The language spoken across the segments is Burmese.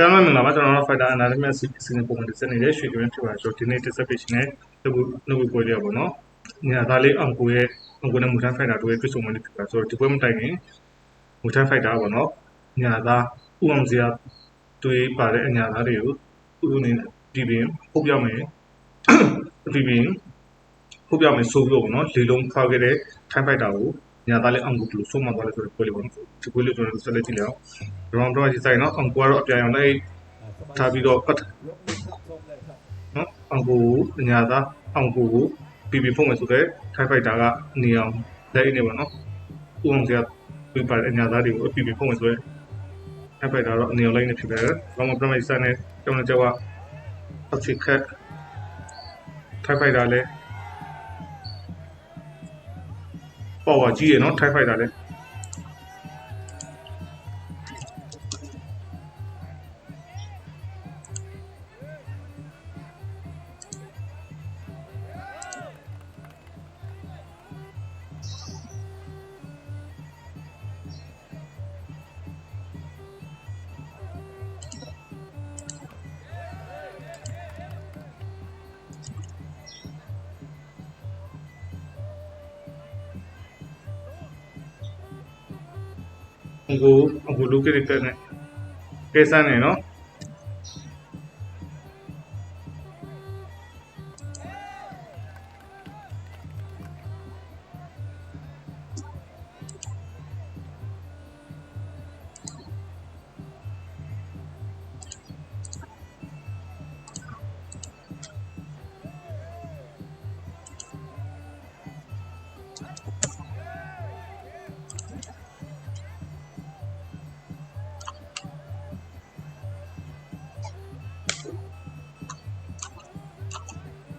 ပြန်လာမင်္ဂလာပါကျွန်တော်တို့ Fighter Anatomy စီစဉ်ပုံမှန်တစ်စက်နေတဲ့ရွှေကရင်းဖြစ်ပါကျွန်တော်ဒီနေ့တစ်စက်ပေးရှင်နဲ့လုပ်ဖို့လုပ်ဖို့ပွဲလေးပါနော်။ညာသားလေးအောင်ကိုရဲ့အောင်ကိုနဲ့မူထမ်း Fighter တို့ရဲ့ပြည့်စုံမှုလေးဖြစ်ပါဆိုတော့ဒီပွဲမတိုင်ခင်မူထမ်း Fighter ပေါ့နော်။ညာသားဥအောင်စရာတွေးပါတဲ့အညာသားတွေကိုဥအနေနဲ့ဒီပင်ပုတ်ပြမယ်။ဒီပင်ပုတ်ပြမယ်ဆိုပြီးတော့ပေါ့နော်လေလုံးဖောက်ခဲ့တဲ့ Time Fighter ကို ညာသားလေးအောင်ကိုဘယ်လိုဆုံးမသွားလဲဆိုတော့ပွဲလေးပေါ့နော်။ဒီပွဲလေးကျွန်တော်တို့ဆက်လက်ကြည့်လိုက်အောင်။ round တော့ဒီဆိုင်နော်အောင်ကိုကတော့အပြိုင်အောင်လိုက်ထားပြီးတော့ပတ်နော်အောင်ကိုအညာသားအောင်ကိုကို PP ဖုန်းမယ်ဆိုတော့ Thai Fighter ကနေ ပါနော်ဥအောင်စရာပြပါအညာသားတွေကို PP ဖုန်းမယ်ဆိုတော့ Thai Fighter တော့အနေအောင်လိုက်နေဖြစ်တယ်။ဘာ ကြီးရနော် Thai Fighter လည်းအခုအခုလူကိတက်နဲ့ကဲစမ်းနေနော်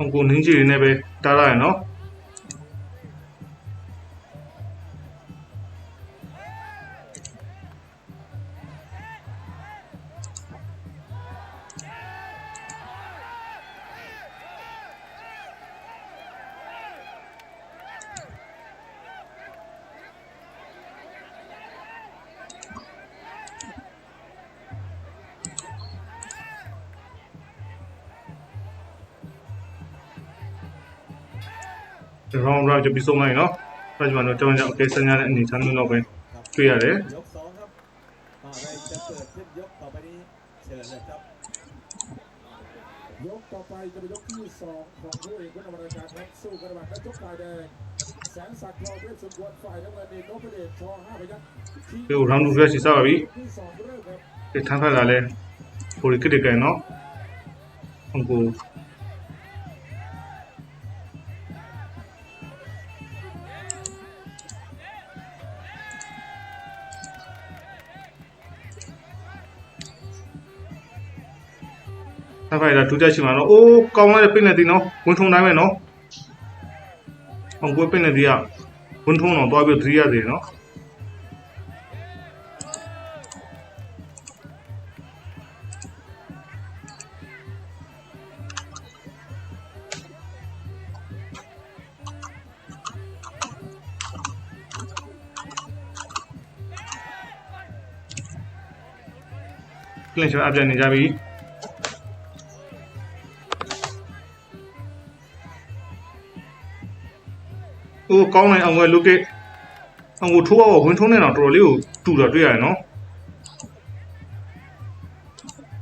ဟိုကိုနင်းချီတွေနဲ့ပဲတားလိုက်ရနော် ရောင်းရောင်းကြပြီးဆုံးလိုက်နော်ဒါကြောင့်တော့တောင်းကြအကဲစညာတဲ့အနေထားမျိုးတော့ပဲတွေ့ရတယ် ยกสองครับอะไรจะเกิดขึ้นยกต่อไปนี้เชิญเลยครับ ยกต่อไปจะเป็นยกที่สองของผู้เอกผู้นำรายการครับสู้กันระหว่างนักชกฝ่ายแดงแสนศักดิ์ทองเวชสมควรฝ่ายน้ำเงินนี่นพเดชชห้าพยัคฆ์ที่ ဒီရောင်းလူရရှိစားပါပြီ ที่สองเริ่มครับ ဒီထမ်းဖက်ကလည်းပိုရီကစ်ကန်နော်အောင်ကိုထမ်း ဖိုက်တာဒုတိယရှိမှာနော်အိုးကောင်းလိုက်တဲ့ပိတ်နေသည်နော်ဝင်ထုံတိုင်းပဲနော်အောင်ကိုပိတ်နေသည်ကဝင်ထုံတော့တွားပြီးသတိရသေးတယ်နော်ကလင်ချာအပြန်နေကြပြီ။ ကိုကောင်းနိုင်အောင်ွယ် locate အောင်ကိုထိုးပါဝင်ထုံးနေတော့တော်တော်လေးကိုတူတာတွေ့ရတယ်နော်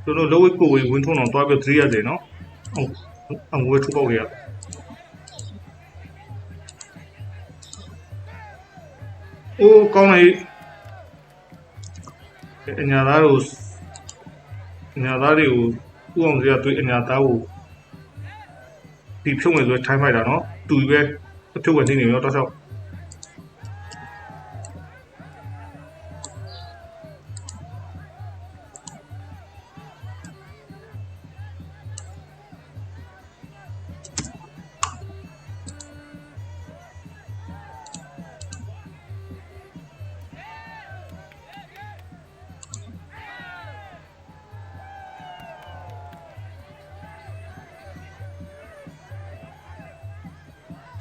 ကျွန်တော် low weight ကိုဝင်ထုံးတော့တွားပြီး3ရတယ်နော်အောင်အောင်ကိုထိုးပေါက်ရအိုးကောင်းနိုင်အညာသားတို့အညာသားတွေကိုဥအောင်စရာတွေ့အညာသားကိုဒီဖြုံးမယ်ဆိုတိုင်းဖိုက်တာနော်တူပဲ အဖြုတ်ဝင်နေနေရောတော့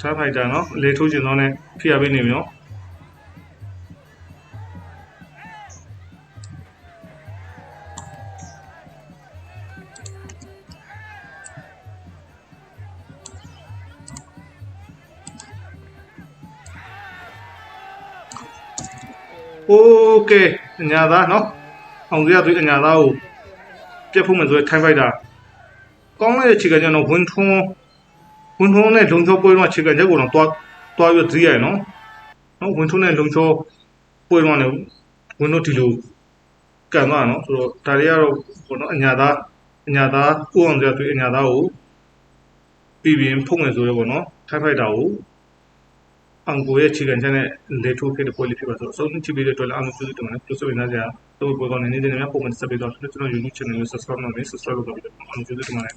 ထားဖိုက်တာနော်လေထိုးကျင်တော့နဲ့ဖိရပေးနေပြီနော်โอเคအညာသားနော်အောင်စရသူအညာသားကိုပြတ်ဖို့မယ်ဆိုရင်ထိုင်းဖိုက်တာကောင်းလိုက်တဲ့ခြေကကျတော့ဝင်းထွန်း ဝင်ထုံးနဲ့လုံချောပွဲတော့ခြေကချက်ကိုတော့တွားတွားပြီးဈေးရနော်နော်ဝင်ထုံးနဲ့လုံချောပွဲတော့လည်းဝင်တို့ဒီလိုကန်သွားနော်ဆိုတော့ဒါတွေကတော့ဘောနော်အညာသားအညာသားဥအောင်စရာတွေ့အညာသားကိုပြီးပြီးဖုံးမယ်ဆိုရဲပေါ့နော်ထိုက်ဖိုက်တာကိုအန်ကိုရဲ့ခြေကန်ချက်နဲ့လေထိုးခဲ့တဲ့ပွဲလေးဖြစ်ပါဆိုတော့အဆုံးချိပေးတဲ့အတွက်လည်းအမှန်ပြုစုတယ်မနော်ပြုစုနေကြရတော့ဘောကောင်းနေနေနေများပုံမှန်ဆက်ပြီးတော့ကျွန်တော် YouTube channel ကို subscribe လုပ်နေ subscribe လုပ်ပြီးတော့အမှန်ပြုစုတယ်မနော်